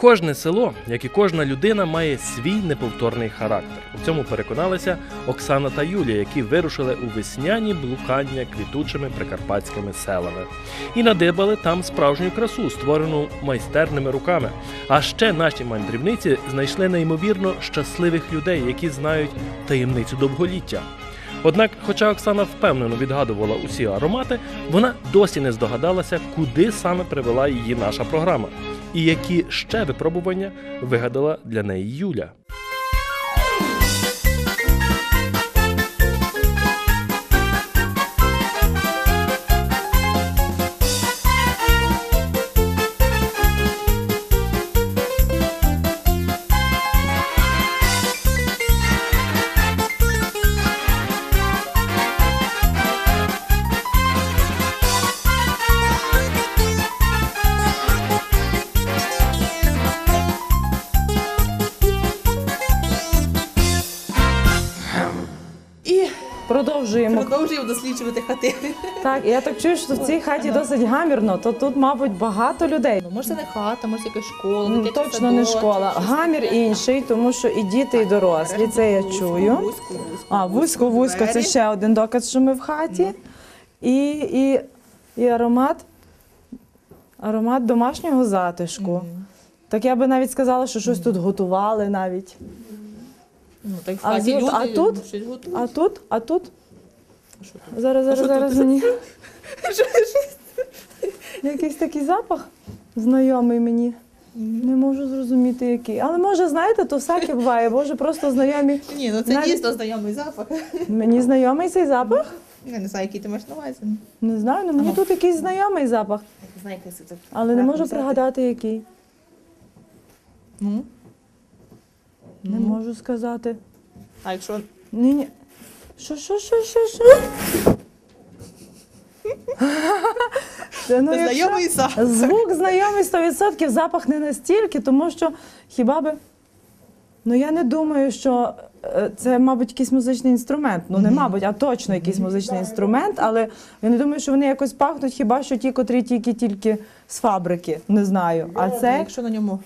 Кожне село, як і кожна людина, має свій неповторний характер. У цьому переконалися Оксана та Юлія, які вирушили у весняні блукання квітучими прикарпатськими селами і надибали там справжню красу, створену майстерними руками. А ще наші мандрівниці знайшли неймовірно щасливих людей, які знають таємницю довголіття. Однак, хоча Оксана впевнено відгадувала усі аромати, вона досі не здогадалася, куди саме привела її наша програма, і які ще випробування вигадала для неї Юля. Продовжуємо. досліджувати хати. Так, я так чую, що в цій хаті досить гамірно, то тут, мабуть, багато людей. Ну, може, це не хата, може, якась школа, Ну, дитячий Точно не садочок, школа. щось Гамір таке. інший, тому що і діти, і дорослі. Це я чую. вузько, вузько, А, вузько, вузько, це двері. ще один доказ, що ми в хаті. І, і, і аромат, аромат домашнього затишку. Так я би навіть сказала, що щось тут готували навіть. Ну, так в А хаті тут- люди а тут? щось готують. А тут? А тут? Зараз, зараз, зараз мені. Якийсь такий запах знайомий мені. Не можу зрозуміти, який. Але може, знаєте, то всяке буває. Може, просто знайомі. Ні, ну це Навіть- дійсно знайомий запах. Мені знайомий цей запах? Я не знаю, який ти маєш на увазі. Не знаю, але мені Ага. тут якийсь знайомий запах, але не можу пригадати, який. Ну, Не Ну. можу сказати. а якщо Ні, ні. Що, що, що, що, що? Це, ну, якщо- знайомий запах. Звук знайомий 100%, запах не настільки, тому що хіба би. Ну я не думаю, що е, це, мабуть, якийсь музичний інструмент. Ну, не мабуть, а точно якийсь музичний інструмент, але я не думаю, що вони якось пахнуть, хіба що ті, котрі тільки тільки з фабрики. Не знаю. А А це, якщо на ньому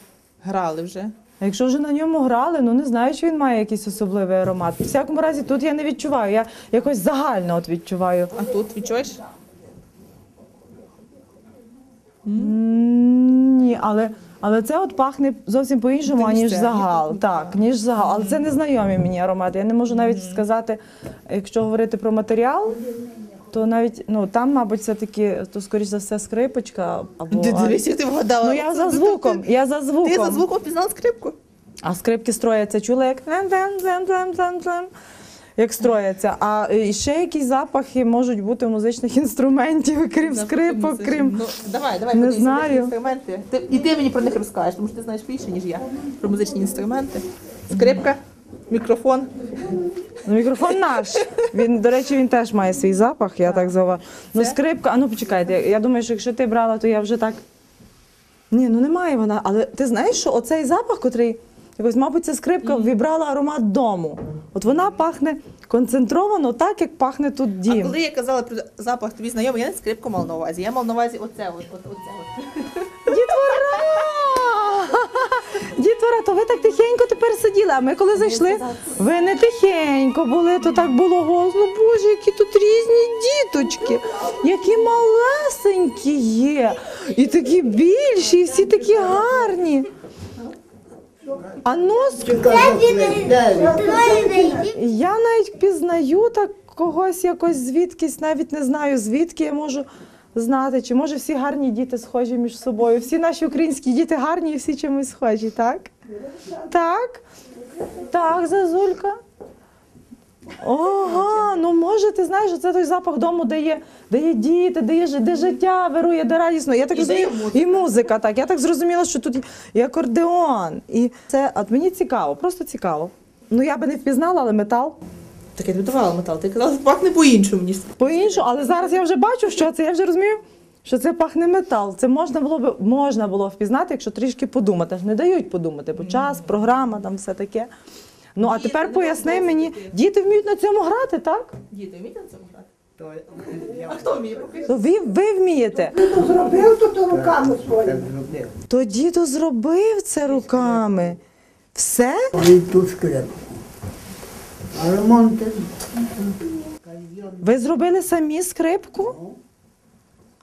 грали вже. А якщо вже на ньому грали, ну не знаю, чи він має якийсь особливий аромат. В всякому разі, тут я не відчуваю. Я якось загально от відчуваю. А тут відчуєш? М, Ні, але, але це от пахне зовсім по-іншому, Ніж аніж це. загал. Так, ніж загал. Але це незнайомі мені аромати. Я не можу навіть сказати, якщо говорити про матеріал, то навіть ну там, мабуть, все-таки то скоріш за все скрипочка або. Ти дивись, ти вгадала. Ну я за звуком, я за звуком. Ти за звуком пізнала скрипку? А скрипки строяться, чули як як строяться. А е, ще якісь запахи можуть бути у музичних інструментів, крім скрипок, крім. Ну, давай, давай, Не знаю. інструменти. Ти, і ти мені про них розкажеш, тому що ти знаєш більше, ніж я. Про музичні інструменти. Скрипка, мікрофон. Ну, мікрофон наш. Він, до речі, він теж має свій запах, я так зова. Ну, скрипка, а ну почекайте, я- я думаю, що якщо ти брала, то я вже так. Ні, ну немає вона. Але ти знаєш, що оцей запах, котрий, якось, мабуть, ця скрипка вібрала аромат дому. От вона пахне концентровано так, як пахне тут А дім. коли я казала про запах тобі знайомий, я не скрипку мала на увазі. Я мала на увазі оце, от, от, оце. От. Дітвора, то ви так тихенько тепер сиділи. А ми коли зайшли, ви не тихенько були, то так було голосно. Боже, які тут різні діточки, які малесенькі є, і такі більші, і всі такі гарні. А нос я навіть пізнаю так когось якось звідкись, навіть не знаю звідки я можу знати, чи може всі гарні діти схожі між собою. Всі наші українські діти гарні і всі чимось схожі, так? Так? Так, Зазулька. Ага, ну може, ти знаєш, це той запах дому, де є, де є діти, де є де життя вирує, де радісно. Я так І розумію, музика. і музика, так. Я так зрозуміла, що тут і акордеон. І це от мені цікаво, просто цікаво. Ну я би не впізнала, але метал. Так я тобі давала метал. Ти казала, пахне по-іншому, ніж По-іншому, але зараз я вже бачу, що це. Я вже розумію, що це пахне метал. Це можна було б можна було впізнати, якщо трішки подумати. Не дають подумати, бо час, програма, там все таке. Ну а тепер ну, поясни мені, діти вміють на цьому грати, так? Діти, вмієте на цьому грати? А хто вміє? То ви, ви вмієте. Дідо зробив, то то руками своїми. То дідо зробив це руками. Все? І скрипку. А ремонт Ви зробили самі скрипку?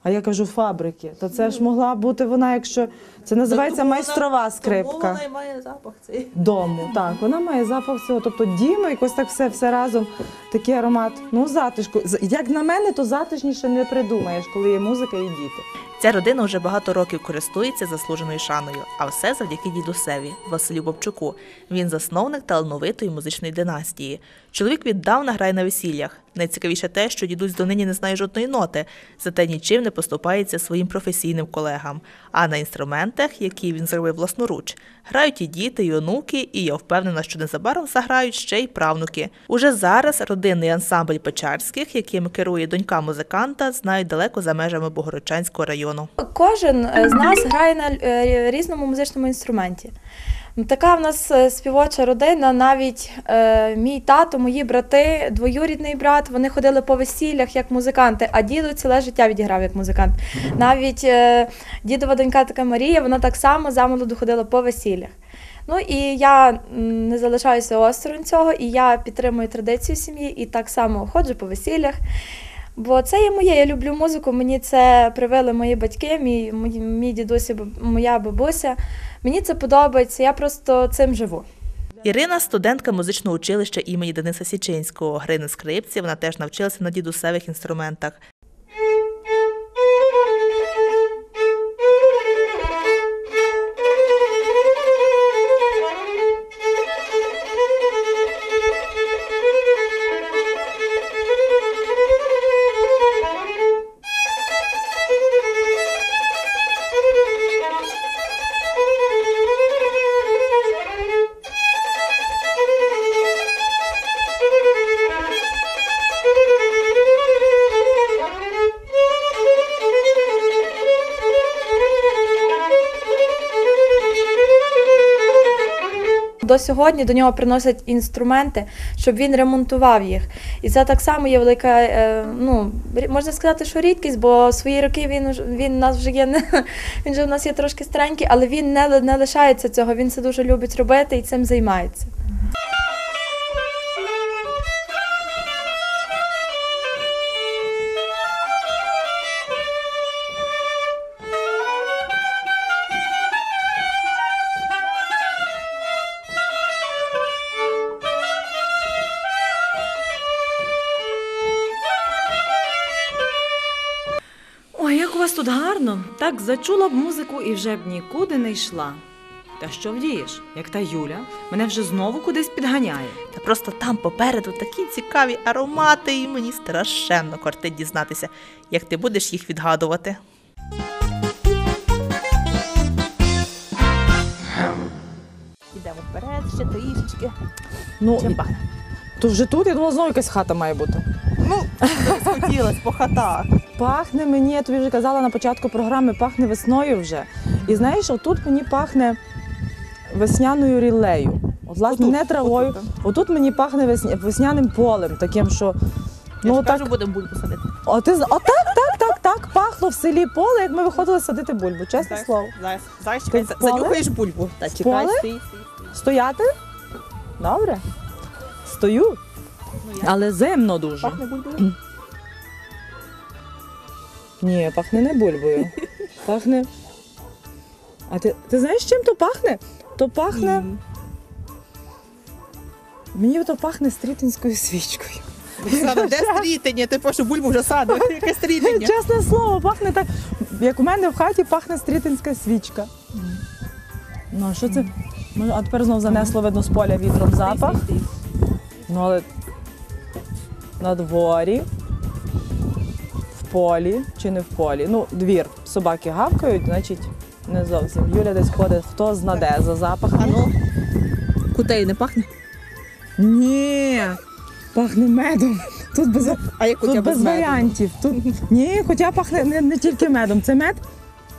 А я кажу фабрики. То це ж могла бути вона, якщо це називається Тому вона- майстрова Тому скрипка. вона і має запах цей. Дому. Так, вона має запах всього. Тобто діма, якось так все, все разом, такий аромат. Ну, затишку. З- Як на мене, то затишніше не придумаєш, коли є музика і діти. Ця родина вже багато років користується заслуженою шаною, а все завдяки дідусеві Василю Бобчуку. Він засновник талановитої музичної династії. Чоловік віддавна грає на весіллях. Найцікавіше те, що дідусь донині не знає жодної ноти, зате нічим не поступається своїм професійним колегам. А на інструментах, які він зробив власноруч, грають і діти, і онуки, і я впевнена, що незабаром заграють ще й правнуки. Уже зараз родинний ансамбль Печарських, яким керує донька музиканта, знають далеко за межами Богородчанського району. Кожен е, з нас грає на е, різному музичному інструменті. Ну, Така в нас е, співоча родина. Навіть е, мій тато, мої брати, двоюрідний брат, вони ходили по весіллях як музиканти, а діду ціле життя відіграв як музикант. Навіть е, дідова донька така Марія, вона так само замолоду ходила по весіллях. Ну і я не залишаюся осторонь цього, і я підтримую традицію сім'ї і так само ходжу по весіллях. Бо це є моє. Я люблю музику. Мені це привели мої батьки, мій, мій, дідусь, моя бабуся. Мені це подобається. Я просто цим живу. Ірина студентка музичного училища імені Дениса Січинського. Гри на скрипці вона теж навчилася на дідусевих інструментах. До сьогодні до нього приносять інструменти, щоб він ремонтував їх. І це так само є велика, е, ну можна сказати, що рідкість, бо свої роки він він нас вже є він же в нас є трошки старенький, але він не, не лишається цього. Він це дуже любить робити і цим займається. Так зачула б музику і вже б нікуди не йшла. Та що вдієш, як та Юля, мене вже знову кудись підганяє. Та просто там попереду такі цікаві аромати, і мені страшенно кортить дізнатися, як ти будеш їх відгадувати. Ідемо вперед, ще трішечки. Ну, Чим пахне? то вже тут, я думала, знову якась хата має бути. Ну, хотілося по хатах. Пахне мені, я тобі вже казала на початку програми, пахне весною вже. І знаєш, отут мені пахне весняною рілею. От, власне, Отут, не травою. отут, Отут, мені пахне весня... весняним полем, таким, що. Ну, я ж так, кажу, будемо бульбу садити. О, ти... з- О, так, так, так, так. Пахло в селі поле, як ми виходили садити бульбу, чесне Так. слово. Зараз, зараз чекай, в за- поле? занюхаєш бульбу. Та чекай, поле? стій, стій, стій. Стояти? Добре. Стою, Ну, але зимно дуже. Пахне бульбою? Ні, пахне не бульбою. Пахне. А ти, ти знаєш, чим то пахне? То пахне. М. Мені то пахне стрітинською свічкою. Оксана, де стрітення? Ти прошу бульбу вже садив. Яке стрітення? Чесне слово, пахне так, як у мене в хаті пахне стрітинська свічка. Ну, а що це? Ну, а тепер знов занесло видно з поля вітром запах. Ну, але на дворі, полі чи не в полі. Ну, двір. Собаки гавкають, значить, не зовсім. Юля десь ходить, хто знаде за запахом. А ну, кутей не пахне? Ні, пахне медом. Тут без, А як тут без без варіантів. Тут, ні, хоча пахне не, не тільки медом. Це мед?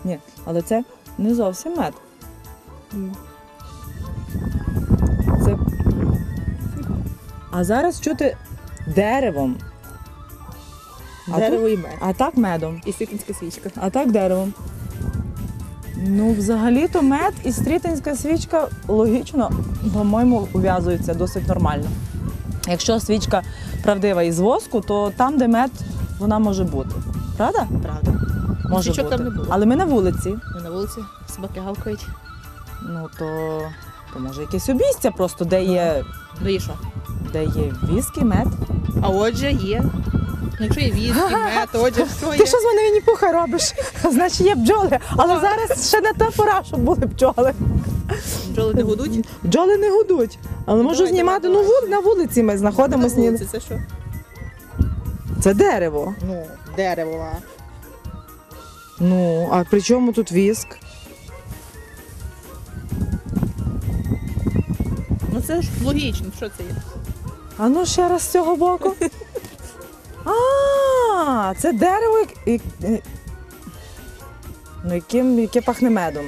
Ні, але це не зовсім мед. Це... А зараз чути деревом. А Дерево і мед. А так медом. І світинська свічка. А так деревом. Ну, взагалі-то мед і стрітинська свічка логічно, по-моєму, ув'язуються досить нормально. Якщо свічка правдива із воску, то там, де мед, вона може бути. Правда? Правда. Може Свічок бути. там не було. Але ми на вулиці. Ми на вулиці собаки гавкають. Ну то, то може якесь обійстя просто, де є, Ну і що? де є віск і мед. А отже є. Ну, якщо є віскі, мед, отже, що Ти що з мене мені пуха робиш? Значить, є бджоли. Але зараз ще не та пора, щоб були бджоли. Бджоли не гудуть? Бджоли не гудуть. Але можу Давай, знімати. давай, Ну, вул- на вулиці ми знаходимося. ні- вулиці це що? Це дерево. Ну, дерево. а. Ну, а при чому тут віск? Ну це ж логічно, що це є? А ну ще раз з цього боку. А, це дерево, як- як- е, ну, яким, яке пахне медом.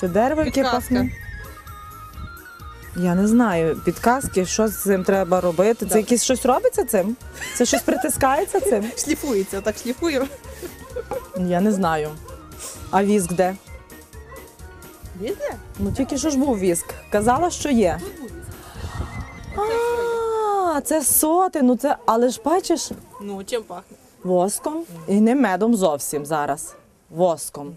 Це дерево, яке Підказка. пахне. Я не знаю, підказки, що з цим треба робити. Це Да. якесь щось робиться цим? Це щось притискається цим? Шліфується, отак шліфую. Я не знаю. А віск де? Є де? Ну тільки що ж був віск. Казала, що є. А, це соти, ну це, але ж бачиш, Ну, чим пахне? воском і не медом зовсім зараз. Воском.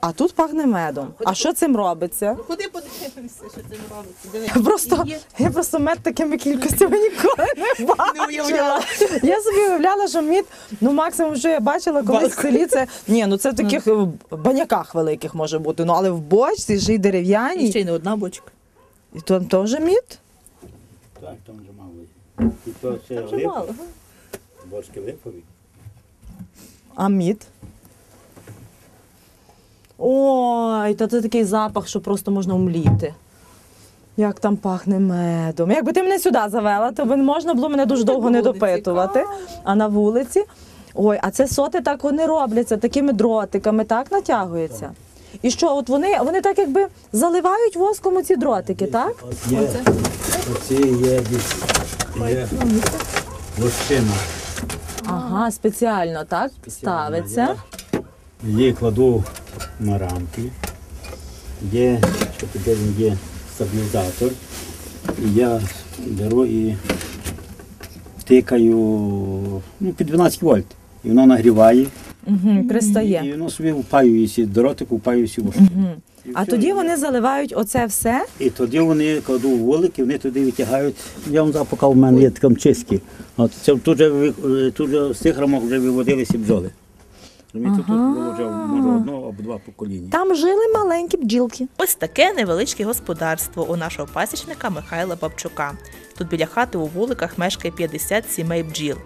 А тут пахне медом. А що цим робиться? Ходи подивимося, що це робиться. Просто є. я просто мед такими кількостями ніколи не бачила. Уявляла. Я собі уявляла, що мід, ну максимум, що я бачила колись в селі, це ні, ну це в таких е, баняках великих може бути. Ну але в бочці ж і І дерев'яній, ще й не одна бочка. і то теж мід. Так, там вже мало. І то це липові, бочки липові. А мід? Ой, та це такий запах, що просто можна умліти. Як там пахне медом. Якби ти мене сюди завела, то можна було мене дуже довго не допитувати. А на вулиці. Ой, а це соти так вони робляться, такими дротиками, так натягуються. І що, от вони, вони так якби заливають воском ці дротики, так? Є, оці є, десь- є лощина. Ага, спеціально, так? Ставиться. Її кладу на рамки. Є, що тепер є стабілізатор. І я беру і втикаю ну, під 12 вольт. І воно нагріває. Угу, пристає. І воно собі впаюється, дротик впаюється в. І А все. тоді вони заливають оце все. І тоді вони кладу в вулик, і вони туди витягають. Я вам зараз покажу, в мене є там чистки. От це тут же, ви- тут же з цих рамок вже виводилися бджоли. Розумієте, тут було вже може одно або два покоління. Там жили маленькі бджілки. Ось таке невеличке господарство у нашого пасічника Михайла Бабчука. Тут біля хати у вуликах мешкає 50 сімей бджіл.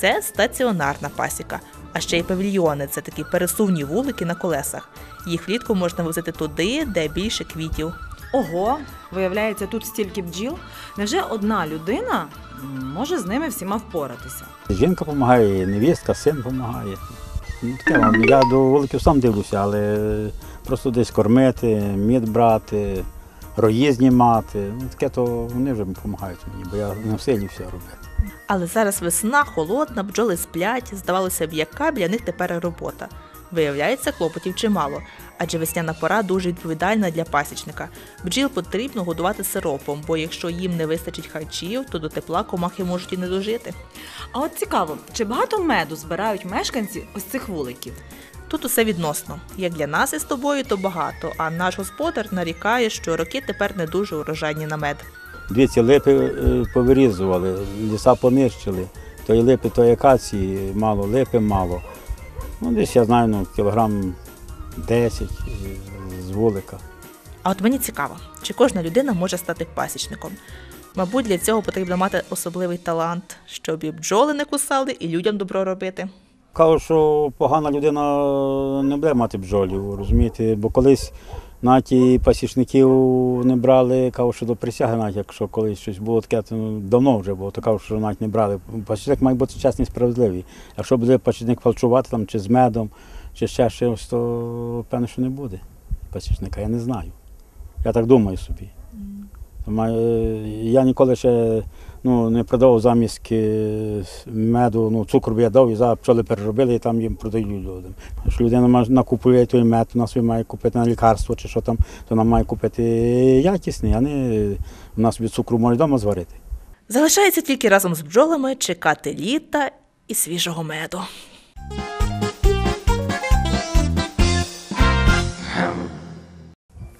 Це стаціонарна пасіка. А ще й павільйони це такі пересувні вулики на колесах. Їх влітку можна возити туди, де більше квітів. Ого, виявляється, тут стільки бджіл. Невже одна людина може з ними всіма впоратися? Жінка допомагає, невістка, син допомагає. Ну, таке, я до вуликів сам дивлюся, але просто десь кормити, мід брати, рої знімати. Ну, таке то вони вже допомагають мені, бо я не в силі все робити. Але зараз весна, холодна, бджоли сплять. Здавалося б, яка для них тепер робота. Виявляється, клопотів чимало, адже весняна пора дуже відповідальна для пасічника. Бджіл потрібно годувати сиропом, бо якщо їм не вистачить харчів, то до тепла комахи можуть і не дожити. А от цікаво, чи багато меду збирають мешканці ось цих вуликів? Тут усе відносно. Як для нас із тобою, то багато, а наш господар нарікає, що роки тепер не дуже урожайні на мед. Дивіться, липи е, повирізували, ліса понищили. Тої липи, тої акації мало, липи мало. Ну, десь я знаю, ну, кілограм 10 е, з вулика. А от мені цікаво, чи кожна людина може стати пасічником. Мабуть, для цього потрібно мати особливий талант, щоб і бджоли не кусали, і людям добро робити. Кажу, що погана людина не буде мати бджолів, розумієте, бо колись навіть і пасічників не брали, кажу, що до присяги, навіть якщо колись щось було таке, то давно вже було, то кажу, що навіть не брали. Пасічник має бути чесний і справедливий. Якщо буде пасічник фальшувати там, чи з медом, чи ще щось, то певно, що не буде пасічника, я не знаю. Я так думаю собі. Має- Я ніколи ще ну, не продавав замість е, меду, ну, цукор би я дав, і зараз пчоли переробили і там їм продають людям. Що людина накупує той мед, у нас він має купити на лікарство чи що там, то нам має купити якісний, а не у нас від цукру може вдома зварити. Залишається тільки разом з бджолами чекати літа і свіжого меду.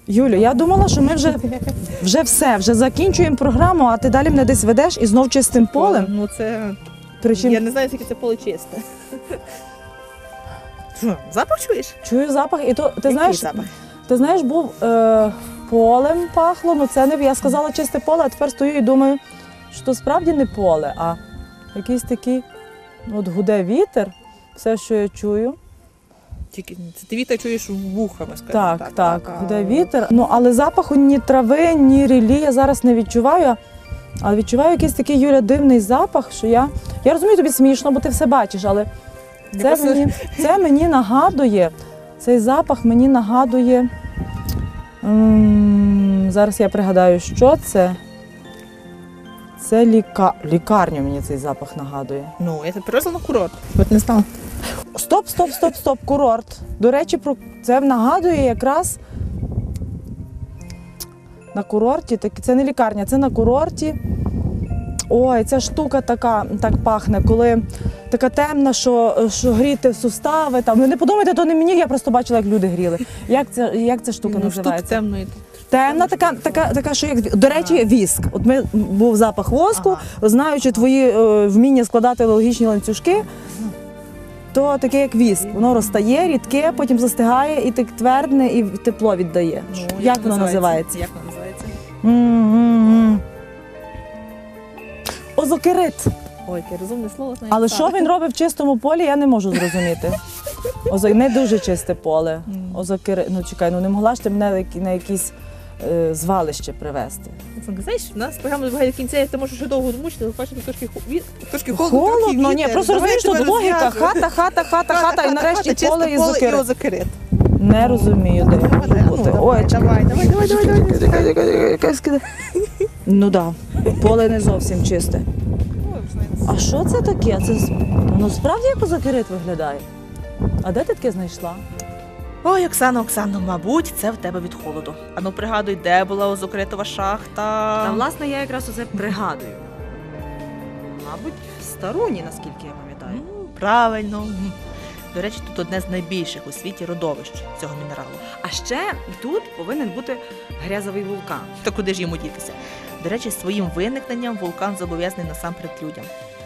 Юлю, я думала, що ми вже, вже все, вже закінчуємо програму, а ти далі мене десь ведеш і знов чистим полем. Ну це. Причому Я не знаю, скільки це поле чисте. Запах чуєш? чую запах, і то ти Який знаєш, запах? ти знаєш, був е, полем пахло, ну це не я сказала чисте поле, а тепер стою і думаю, що то справді не поле, а якийсь такий от гуде вітер, все, що я чую. Тільки це ти вітер чуєш вухами, скажімо Так, так, а- гуде вітер. Ну але запаху ні трави, ні рілі я зараз не відчуваю. Але відчуваю якийсь такий Юля дивний запах, що я. Я розумію, тобі смішно, бо ти все бачиш, але це мені, це мені нагадує, цей запах мені нагадує. м, зараз я пригадаю, що це. Це ліка... лікарню мені цей запах нагадує. Ну, я тебе привезла на курорт. От не знала. Стоп, стоп, стоп, стоп, курорт. До речі, про це нагадує якраз на курорті. Так, це не лікарня, це на курорті. Ой, ця штука така так пахне, коли така темна, що, що гріти сустави. Там. Не подумайте, то не мені, я просто бачила, як люди гріли. Як, ця, як ця штука Ну, називається? темної. Темна, така, така, така, що як до речі, віск. От ми був запах воску, знаючи твої е, вміння складати логічні ланцюжки, то таке як віск. Воно розтає, рідке, потім застигає і так твердне, і тепло віддає. Ну, як воно називається? Як воно називається? М-м-м. Озокерит. Ой, яке розумне слово знаю. Але що він робить в чистому полі, я не можу зрозуміти. Озо... Не дуже чисте поле. Озокерит. Ну чекай, ну не могла ж ти мене на які- якісь звалище привезти. Знаєш, у нас програма добігає до кінця, ти можеш ще довго мучити, але бачиш, трошки, ві- трошки холодно, трохи Холодно, ні, вітер. просто Давай розумієш, я тут тебе логіка, розв'яжу. хата, хата, хата, хата, і нарешті чисте поле і зокерит. озокерит. Не розумію, де Ну, може бути. давай, Ой, давай, давай, давай, давай, давай. Ну так, да. поле не зовсім чисте. А що це таке? Це з- воно справді як озокерит виглядає? А де ти таке знайшла? Ой, Оксано, Оксано, мабуть, це в тебе від холоду. Ану, пригадуй, де була озокритова шахта. Та власне я якраз оце пригадую. Мабуть, в Старуні, наскільки я пам'ятаю. М, Правильно. До речі, тут одне з найбільших у світі родовищ цього мінералу. А ще тут повинен бути грязовий вулкан. Та куди ж йому дітися? До речі, своїм виникненням вулкан зобов'язаний насамперед людям.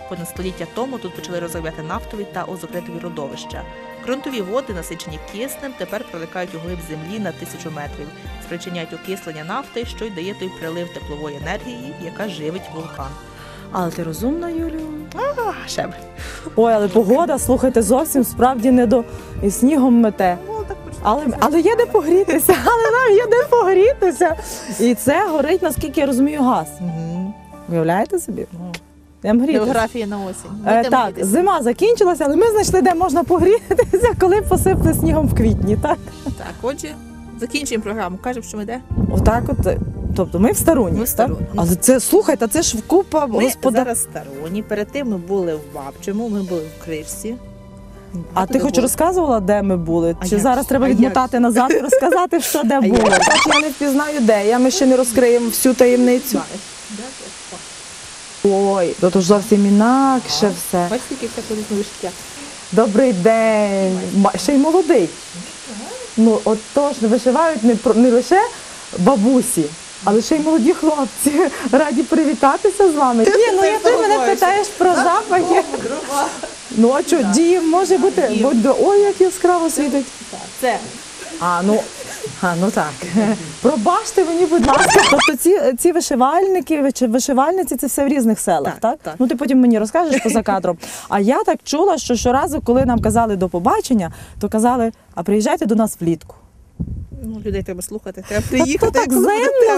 Понад століття тому тут почали розробляти нафтові та озокритові родовища. Ґрунтові води, насичені киснем, тепер проникають у глиб землі на тисячу метрів, спричиняють окислення нафти, що й дає той прилив теплової енергії, яка живить вулкан. Але ти розумна, Юлію? А, ще б. Ой, але погода, слухайте, зовсім справді не до і снігом мете. Але, але є де погрітися, але нам є де погрітися. І це горить, наскільки я розумію, газ. Уявляєте собі? Грітися. Географія на осінь. Е, так, грітися. зима закінчилася, але ми знайшли, де можна погрітися, коли посипли снігом в квітні. Так, Так, отже, закінчуємо програму. Кажемо, що ми де? отак, от. Тобто ми в Старуні. Ми в Старуні. Так? Але це слухайте, це ж купа Ми господа. зараз в Староні, перед тим ми були в Бабчому, ми були в Кришці. А ти хоч розказувала, де ми були? А Чи як зараз треба А відмотати назад і розказати, що де було? Так я не впізнаю, де. Я ми ще не розкриємо всю таємницю. Ой, то ж зовсім інакше все. Бачите, скільки всякого різного життя. Добрий день. Ма- Ще й молодий. Ну, от то ж вишивають не, про- не лише бабусі, але ще й молоді хлопці. Раді привітатися з вами. Ні, ну я ти мене питаєш про запахи. Ну, а що, дім може бути, будь до ой, як яскраво світить. Це А, ну, а, ну так. Пробачте мені, будь ласка. Тобто ці, ці вишивальники, чи вишивальниці це все в різних селах, так? Так, так. Ну ти потім мені розкажеш поза кадром. А я так чула, що щоразу, коли нам казали до побачення, то казали, а приїжджайте до нас влітку. Ну, людей треба слухати. Треба приїхати. то так темно.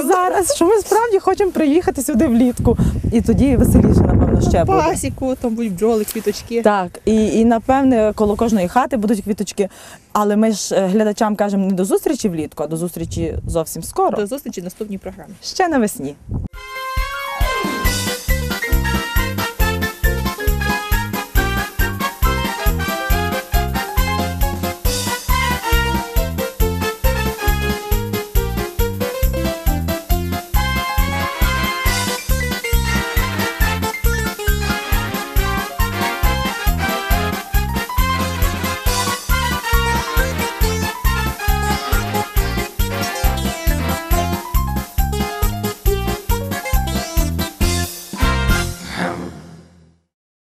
зараз, що ми справді хочемо приїхати сюди влітку. І тоді веселіше, напевно, ще буде. Пасіку, там будуть бджоли, квіточки. Так, і, і напевне коло кожної хати будуть квіточки. Але ми ж е, глядачам кажемо не до зустрічі влітку, а до зустрічі зовсім скоро. До зустрічі в наступній програмі. Ще навесні.